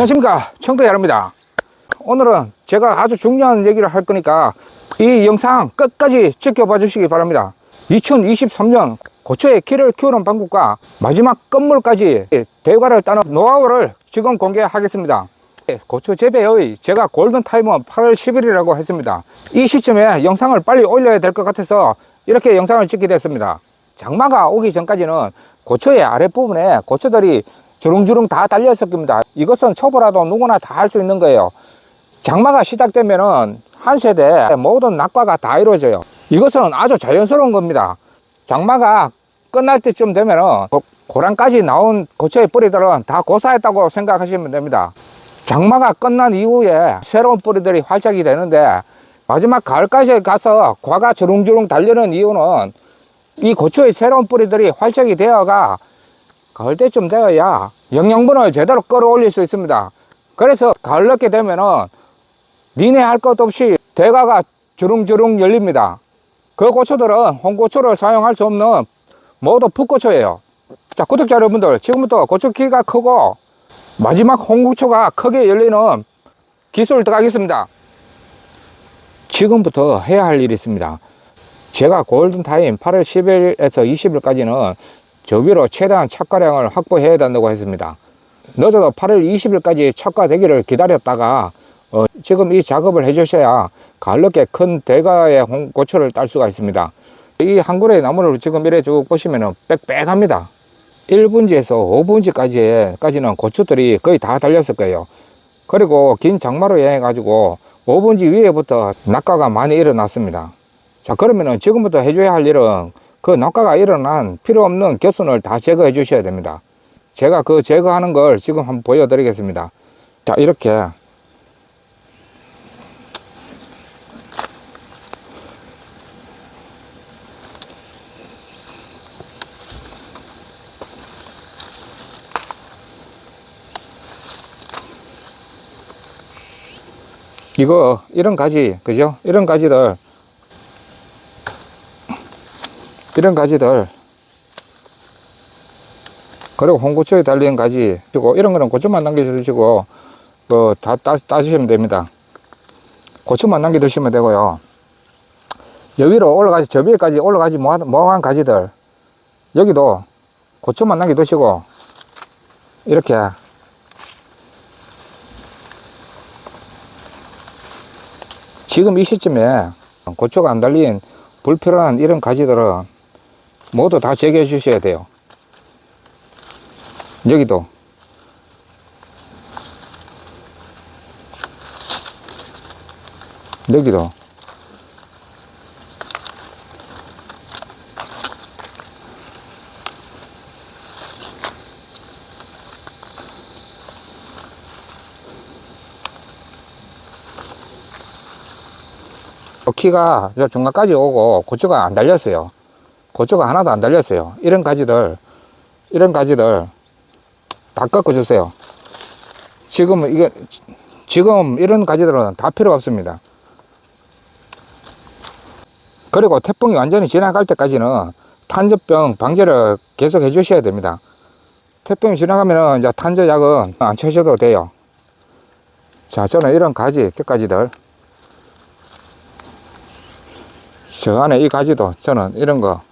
안녕하십니까. 청도 야입니다. 오늘은 제가 아주 중요한 얘기를 할 거니까 이 영상 끝까지 지켜봐 주시기 바랍니다. 2023년 고초의 키를 키우는 방법과 마지막 건물까지 대가를 따는 노하우를 지금 공개하겠습니다. 고초 재배의 제가 골든타임은 8월 10일이라고 했습니다. 이 시점에 영상을 빨리 올려야 될 것 같아서 이렇게 영상을 찍게 됐습니다. 장마가 오기 전까지는 고초의 아랫부분에 고초들이 주릉주릉 다 달려 있었습니다. 이것은 초보라도 누구나 다 할 수 있는 거예요. 장마가 시작되면은 한 세대 모든 낙과가 다 이루어져요. 이것은 아주 자연스러운 겁니다. 장마가 끝날 때쯤 되면은 고- 고랑까지 나온 고초의 뿌리들은 다 고사했다고 생각하시면 됩니다. 장마가 끝난 이후에 새로운 뿌리들이 활짝이 되는데 마지막 가을까지 가서 과가 주릉주릉 달리는 이유는 이 고초의 새로운 뿌리들이 활짝이 되어가 가을 때쯤 되어야 영양분을 제대로 끌어올릴 수 있습니다. 그래서 가을 늦게 되면은 니네 할 것 없이 대가가 주릉주릉 열립니다. 그 고초들은 홍고초를 사용할 수 없는 모두 풋고초예요. 자, 구독자 여러분들, 지금부터 고초 키가 크고 마지막 홍고초가 크게 열리는 기술을 들어가겠습니다. 지금부터 해야 할 일이 있습니다. 제가 골든타임 8월 10일에서 20일까지는 저비로 최대한 착과량을 확보해야 된다고 했습니다. 늦어도 8월 20일까지 착과되기를 기다렸다가 어, 지금 이 작업을 해주셔야 가을늦게 큰 대가의 홍- 고초를 딸 수가 있습니다. 이 한 그루의 나무를 지금 이래 쭉 보시면 빽빽합니다. 1분지에서 5분지까지, 까지는 고추들이 거의 다 달렸을 거예요. 그리고 긴 장마로 인해 가지고 5분지 위에부터 낙과가 많이 일어났습니다. 자, 그러면은 지금부터 해줘야 할 일은 그 낙과가 일어난 필요 없는 겨순을 다 제거해 주셔야 됩니다. 제가 그 제거하는 걸 지금 한번 보여드리겠습니다. 자, 이렇게 이거 이런 가지 그죠? 이런 가지들 이런 가지들 그리고 홍고초에 달린 가지 그리고 이런 거는 고추만 남겨주시고 그 다 따주시면 됩니다. 고추만 남겨 두시면 되고요. 여기로 올라가지 저 위에까지 올라가지 못한 못한 가지들 여기도 고추만 남겨 두시고 이렇게. 지금 이 시점에 고추가 안 달린 불필요한 이런 가지들은 모두 다 제거해 주셔야 돼요. 여기도. 여기도. 키가 저 중간까지 오고 고추가 안 달렸어요. 고추가 하나도 안 달렸어요. 이런 가지들, 이런 가지들 다 꺾어주세요. 지금 이게 지금 이런 가지들은 다 필요 없습니다. 그리고 태풍이 완전히 지나갈 때까지는 탄저병 방제를 계속 해 주셔야 됩니다. 태풍이 지나가면은 이제 탄저약은 안 쳐셔도 돼요. 자, 저는 이런 가지, 끝가지들 저 안에 이 가지도 저는 이런 거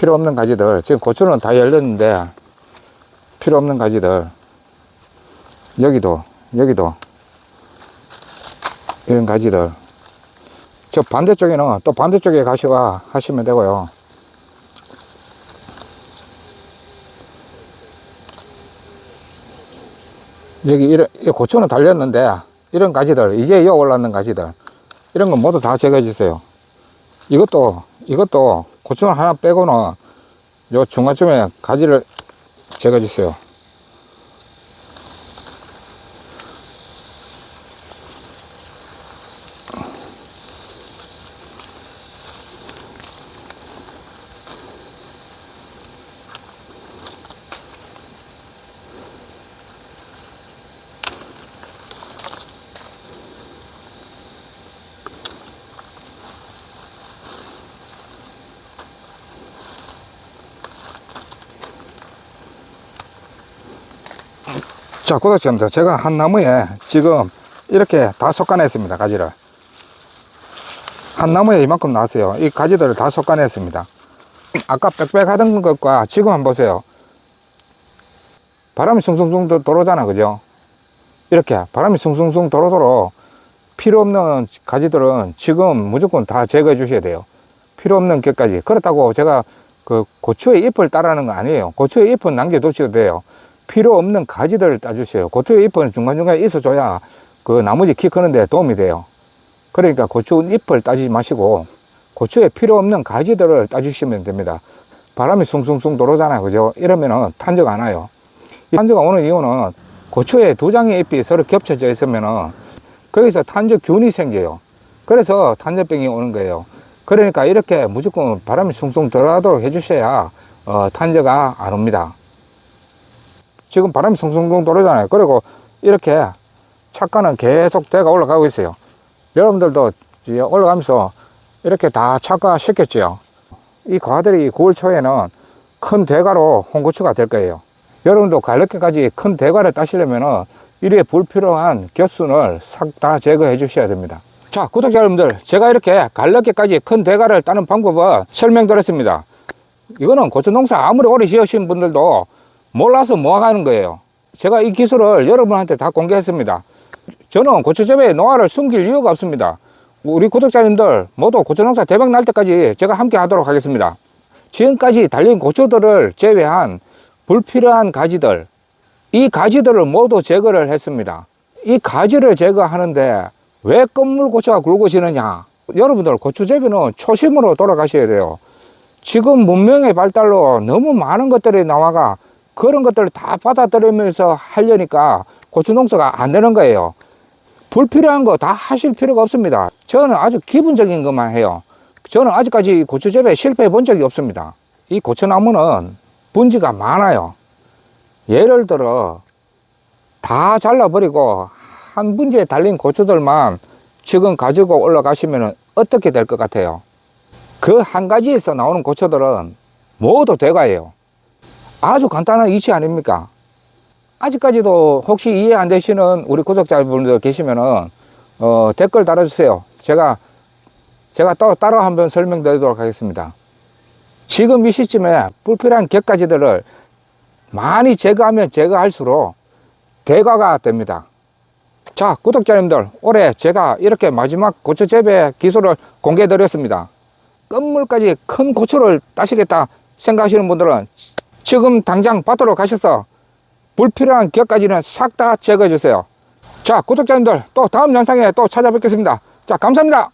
필요 없는 가지들. 지금 고추는 다 열렸는데 필요 없는 가지들. 여기도 여기도 이런 가지들. 저 반대쪽에는 또 반대쪽에 가셔가 하시면 되고요. 여기 이런 이 고추는 달렸는데 이런 가지들 이제 여 올랐는 가지들. 이런 건 모두 다 제거해 주세요. 이것도 이것도 고추 하나 빼고는 요 중간쯤에 가지를 제거해 주세요. 자, 구독자입니다. 제가 한 나무에 지금 이렇게 다 솎아냈습니다. 가지를. 한 나무에 이만큼 나왔어요. 이 가지들을 다 솎아냈습니다. 아까 빽빽하던 것과 지금 한번 보세요. 바람이 숭숭숭 도- 들어오잖아. 그죠? 이렇게 바람이 숭숭숭 도로도로 필요 없는 가지들은 지금 무조건 다 제거해 주셔야 돼요. 필요 없는 격까지. 그렇다고 제가 그 고추의 잎을 따라하는 거 아니에요. 고추의 잎은 남겨두셔도 돼요. 필요 없는 가지들을 따주세요. 고추의 잎은 중간중간에 있어줘야 그 나머지 키 크는데 도움이 돼요. 그러니까 고추 잎을 따지 마시고 고추에 필요 없는 가지들을 따주시면 됩니다. 바람이 숭숭숭 들어오잖아요. 그죠? 이러면은 탄저가 안 와요. 이 탄저가 오는 이유는 고추에 두 장의 잎이 서로 겹쳐져 있으면은 거기서 탄저균이 생겨요. 그래서 탄저병이 오는 거예요. 그러니까 이렇게 무조건 바람이 숭숭 들어가도록 해주셔야 어, 탄저가 안 옵니다. 지금 바람이 숭숭숭 돌아잖아요. 그리고 이렇게 착가는 계속 대가 올라가고 있어요. 여러분들도 올라가면서 이렇게 다 착가 시켰죠. 이 과들이 9월 초에는 큰 대가로 홍고추가 될 거예요. 여러분도 갈래게까지 큰 대가를 따시려면은 이래 불필요한 겹순을 싹 다 제거해 주셔야 됩니다. 자, 구독자 여러분들, 제가 이렇게 갈래게까지 큰 대가를 따는 방법을 설명드렸습니다. 이거는 고추 농사 아무리 오래 지으신 분들도 몰라서 뭐 하는 거예요. 제가 이 기술을 여러분한테 다 공개했습니다. 저는 고추재배의 노하를 숨길 이유가 없습니다. 우리 구독자님들 모두 고추 농사 대박 날 때까지 제가 함께 하도록 하겠습니다. 지금까지 달린 고추들을 제외한 불필요한 가지들, 이 가지들을 모두 제거를 했습니다. 이 가지를 제거하는데 왜 껌물고추가 굵고 지느냐? 여러분들 고추재배는 초심으로 돌아가셔야 돼요. 지금 문명의 발달로 너무 많은 것들이 나와가 그런 것들을 다 받아들이면서 하려니까 고추 농사가 안 되는 거예요. 불필요한 거 다 하실 필요가 없습니다. 저는 아주 기본적인 것만 해요. 저는 아직까지 고추 재배 실패해 본 적이 없습니다. 이 고추나무는 분지가 많아요. 예를 들어 다 잘라버리고 한 분지에 달린 고추들만 지금 가지고 올라가시면 어떻게 될 것 같아요? 그 한 가지에서 나오는 고추들은 모두 대가예요. 아주 간단한 이치 아닙니까? 아직까지도 혹시 이해 안 되시는 우리 구독자분들 계시면은 어, 댓글 달아주세요. 제가 제가 또 따로 한번 설명드리도록 하겠습니다. 지금 이 시점에 불필요한 격가지들을 많이 제거하면 제거할수록 대가가 됩니다. 자, 구독자님들, 올해 제가 이렇게 마지막 고추 재배 기술을 공개해 드렸습니다. 끝물까지 큰 고추를 따시겠다 생각하시는 분들은 지금 당장 밭으로 가셔서 불필요한 격까지는 싹 다 제거해 주세요. 자, 구독자님들 또 다음 영상에 또 찾아뵙겠습니다. 자, 감사합니다.